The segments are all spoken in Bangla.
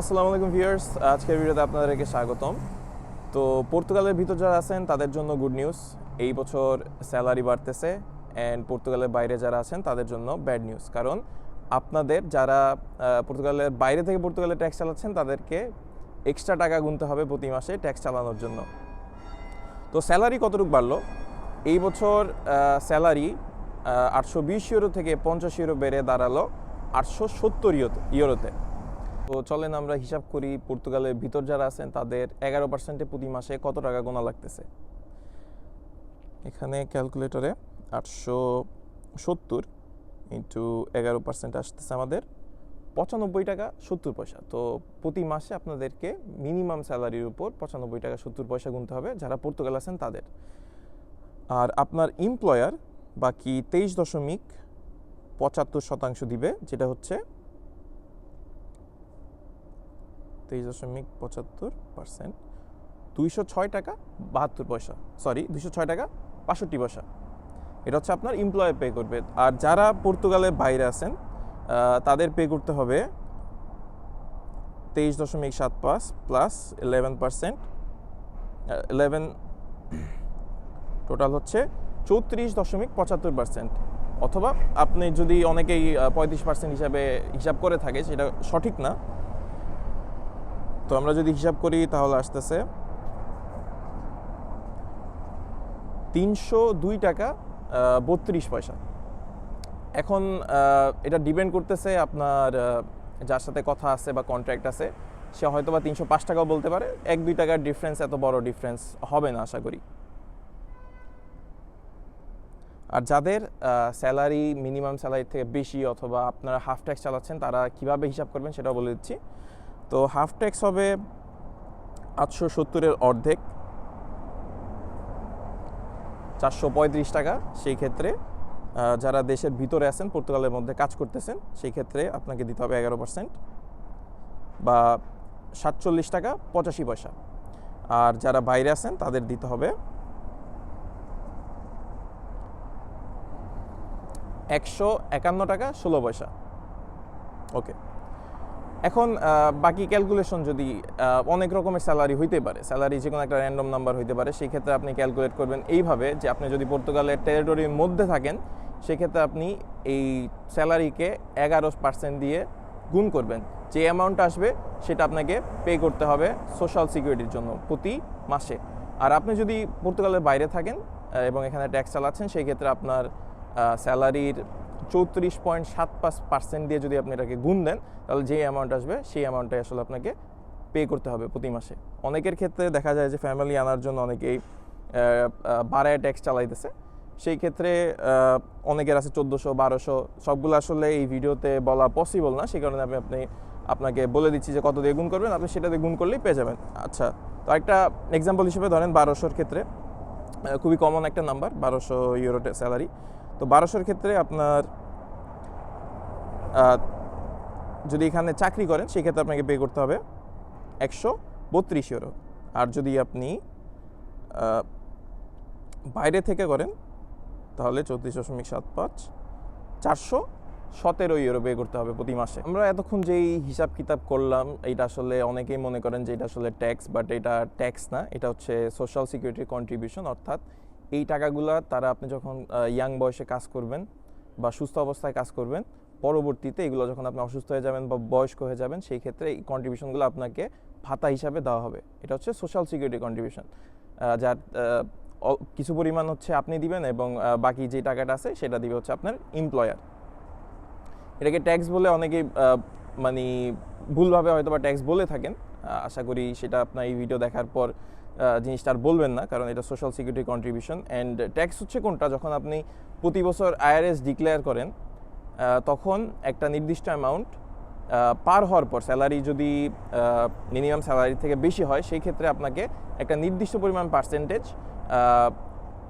আসসালামু আলাইকুম ভিউয়ার্স, আজকের ভিডিওতে আপনাদেরকে স্বাগতম। তো পর্তুগালের ভিতর যারা আছেন, তাদের জন্য গুড নিউজ এই বছর স্যালারি বাড়তেছে অ্যান্ড পর্তুগালের বাইরে যারা আছেন, তাদের জন্য ব্যাড নিউজ কারণ আপনাদের যারা পর্তুগালের বাইরে থেকে পর্তুগালে ট্যাক্স চালাচ্ছেন, তাদেরকে এক্সট্রা টাকা গুনতে হবে প্রতি মাসে ট্যাক্স চালানোর জন্য। তো স্যালারি কতটুকু বাড়লো? এই বছর স্যালারি আটশো বিশ ইউরো থেকে পঞ্চাশ ইউরো বেড়ে দাঁড়াল আটশো সত্তর ইউরোতে তো চলেন আমরা হিসাব করি পর্তুগালের ভিতর যারা আছেন, তাদের এগারো পার্সেন্টে প্রতি মাসে কত টাকা গোনা লাগতেছে? এখানে ক্যালকুলেটরে আটশো সত্তর ইন্টু এগারো পার্সেন্ট আসতেছে আমাদের পঁচানব্বই টাকা সত্তর পয়সা। তো প্রতি মাসে আপনাদেরকে মিনিমাম স্যালারির উপর পঁচানব্বই টাকা সত্তর পয়সা গুনতে হবে, যারা পর্তুগাল আছেন তাদের। আর আপনার এমপ্লয়ার বাকি তেইশ দশমিক পঁচাত্তর শতাংশ দিবে, যেটা হচ্ছে তেইশ দশমিক পঁচাত্তর পার্সেন্ট দুইশো ছয় টাকা বাহাত্তর পয়সা সরি দুইশো ছয় টাকা বাষট্টি পয়সা। এটা হচ্ছে আপনার এমপ্লয় পে করবে। আর যারা পর্তুগালের বাইরে আছেন তাদের পে করতে হবে তেইশ দশমিক সাত পাঁচ plus eleven percent eleven total হচ্ছে চৌত্রিশ দশমিক পঁচাত্তর পার্সেন্ট অথবা আপনি যদি অনেকেই পঁয়ত্রিশ পার্সেন্ট হিসাবে হিসাব করে থাকে, সেটা সঠিক না। তো আমরা যদি হিসাব করি, তাহলে আসতেছে তিনশো দুই টাকা বত্রিশ পয়সা। এখন এটা ডিপেন্ড করতেছে আপনার যার সাথে কথা আছে বা কন্ট্রাক্ট আছে, সে হয়তো বা তিনশো পাঁচ টাকাও বলতে পারে। এক, দুই টাকার ডিফারেন্স এত বড় ডিফারেন্স হবে না, আশা করি। আর যাদের স্যালারি মিনিমাম স্যালারি থেকে বেশি অথবা আপনারা হাফ ট্যাক্স চালাচ্ছেন, তারা কীভাবে হিসাব করবেন সেটাও বলে দিচ্ছি। তো হাফ ট্যাক্স হবে আটশো সত্তরের অর্ধেক। চারশো পঁয়ত্রিশ টাকা, সেই ক্ষেত্রে যারা দেশের ভিতরে আছেন, পর্তুগালের মধ্যে কাজ করতেছেন, সেই ক্ষেত্রে আপনাকে দিতে হবে এগারো পার্সেন্ট বা সাতচল্লিশ টাকা পঁচাশি পয়সা। আর যারা বাইরে আছেন, তাদের দিতে হবে একশো একান্ন টাকা ষোলো পয়সা। ওকে। এখন বাকি ক্যালকুলেশন যদি অনেক রকমের স্যালারি হইতে পারে স্যালারি যে কোনো একটা র্যান্ডম নাম্বার হইতে পারে, সেই ক্ষেত্রে আপনি ক্যালকুলেট করবেন এইভাবে যে আপনি যদি পর্তুগালের টেরিটরির মধ্যে থাকেন সেক্ষেত্রে আপনি এই স্যালারিকে এগারো পার্সেন্ট দিয়ে গুণ করবেন। যে অ্যামাউন্ট আসবে, সেটা আপনাকে পে করতে হবে সোশ্যাল সিকিউরিটির জন্য প্রতি মাসে। আর আপনি যদি পর্তুগালের বাইরে থাকেন এবং এখানে ট্যাক্স চালাচ্ছেন, সেই ক্ষেত্রে আপনার স্যালারির চৌত্রিশ পয়েন্ট সাত পাঁচ পার্সেন্ট দিয়ে যদি আপনি এটাকে গুণ দেন, তাহলে যে অ্যামাউন্ট আসবে, সেই অ্যামাউন্টটাই আসলে আপনাকে পে করতে হবে প্রতি মাসে। অনেকের ক্ষেত্রে দেখা যায় যে ফ্যামিলি আনার জন্য অনেকেই বাড়ায় ট্যাক্স চালাইতেছে। সেই ক্ষেত্রে অনেকের আছে চোদ্দোশো, বারোশো, সবগুলো আসলে এই ভিডিওতে বলা পসিবল না। সেই কারণে আমি আপনি, আপনাকে বলে দিচ্ছি যে কত দিয়ে গুণ করবেন। আপনি সেটা দিয়ে গুণ করলেই পেয়ে যাবেন। আচ্ছা তো একটা এক্সাম্পল হিসেবে ধরেন বারোশোর ক্ষেত্রে খুবই কমন একটা নাম্বার বারোশো ইউরো স্যালারি তো বারোশোর ক্ষেত্রে আপনার যদি এখানে চাকরি করেন সেক্ষেত্রে আপনাকে পে করতে হবে একশো বত্রিশ ইউরো আর যদি আপনি বাইরে থেকে করেন, তাহলে চৌত্রিশ দশমিক সাত পাঁচ, চারশো সতেরো ইউরো পে করতে হবে প্রতি মাসে। আমরা এতক্ষণ যেই হিসাব কিতাব করলাম এটা আসলে অনেকেই মনে করেন যে এটা আসলে ট্যাক্স বাট এটা ট্যাক্স না, এটা হচ্ছে সোশ্যাল সিকিউরিটি কন্ট্রিবিউশন অর্থাৎ এই টাকাগুলা তারা আপনি যখন ইয়াং বয়সে কাজ করবেন বা সুস্থ অবস্থায় কাজ করবেন পরবর্তীতে এগুলো যখন আপনি অসুস্থ হয়ে যাবেন বা বয়স্ক হয়ে যাবেন, সেই ক্ষেত্রে এই কন্ট্রিবিউশনগুলো আপনাকে ভাতা হিসাবে দেওয়া হবে। এটা হচ্ছে সোশ্যাল সিকিউরিটি কন্ট্রিবিউশন যার কিছু পরিমাণ হচ্ছে আপনি দিবেন এবং বাকি যে টাকাটা আছে সেটা দিবে হচ্ছে আপনার এমপ্লয়ার এটাকে ট্যাক্স বলে অনেকেই মানে ভুলভাবে হয়তো বা ট্যাক্স বলে থাকেন। আশা করি সেটা আপনার এই ভিডিও দেখার পর জিনিসটা আর বলবেন না, কারণ এটা social security contribution and tax হচ্ছে কোনটা? যখন আপনি প্রতি বছর আইআরএস ডিক্লেয়ার করেন তখন একটা নির্দিষ্ট অ্যামাউন্ট পার হওয়ার পর স্যালারি যদি মিনিমাম স্যালারি থেকে বেশি হয়, সেই ক্ষেত্রে আপনাকে একটা নির্দিষ্ট পরিমাণ পার্সেন্টেজ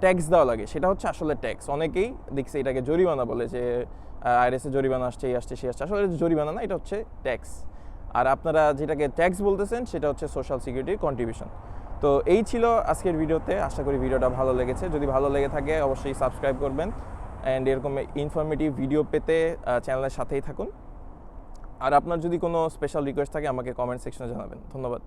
ট্যাক্স দেওয়া লাগে। সেটা হচ্ছে আসলে ট্যাক্স অনেকেই দেখছে এটাকে জরিমানা বলে যে আইআরএসে জরিমানা আসছে, এই আসছে সে আসছে। আসলে জরিমানা না, এটা হচ্ছে ট্যাক্স আর আপনারা যেটাকে ট্যাক্স বলতেছেন, সেটা হচ্ছে সোশ্যাল সিকিউরিটির কন্ট্রিবিউশন তো এই ছিল আজকের ভিডিওতে। আশা করি ভিডিওটা ভালো লেগেছে। যদি ভালো লেগে থাকে, অবশ্যই সাবস্ক্রাইব করবেন। অ্যান্ড এরকম ইনফরমেটিভ ভিডিও পেতে চ্যানেলের সাথেই থাকুন। আর আপনার যদি কোনো স্পেশাল রিকোয়েস্ট থাকে, আমাকে কমেন্ট সেকশনে জানাবেন। ধন্যবাদ।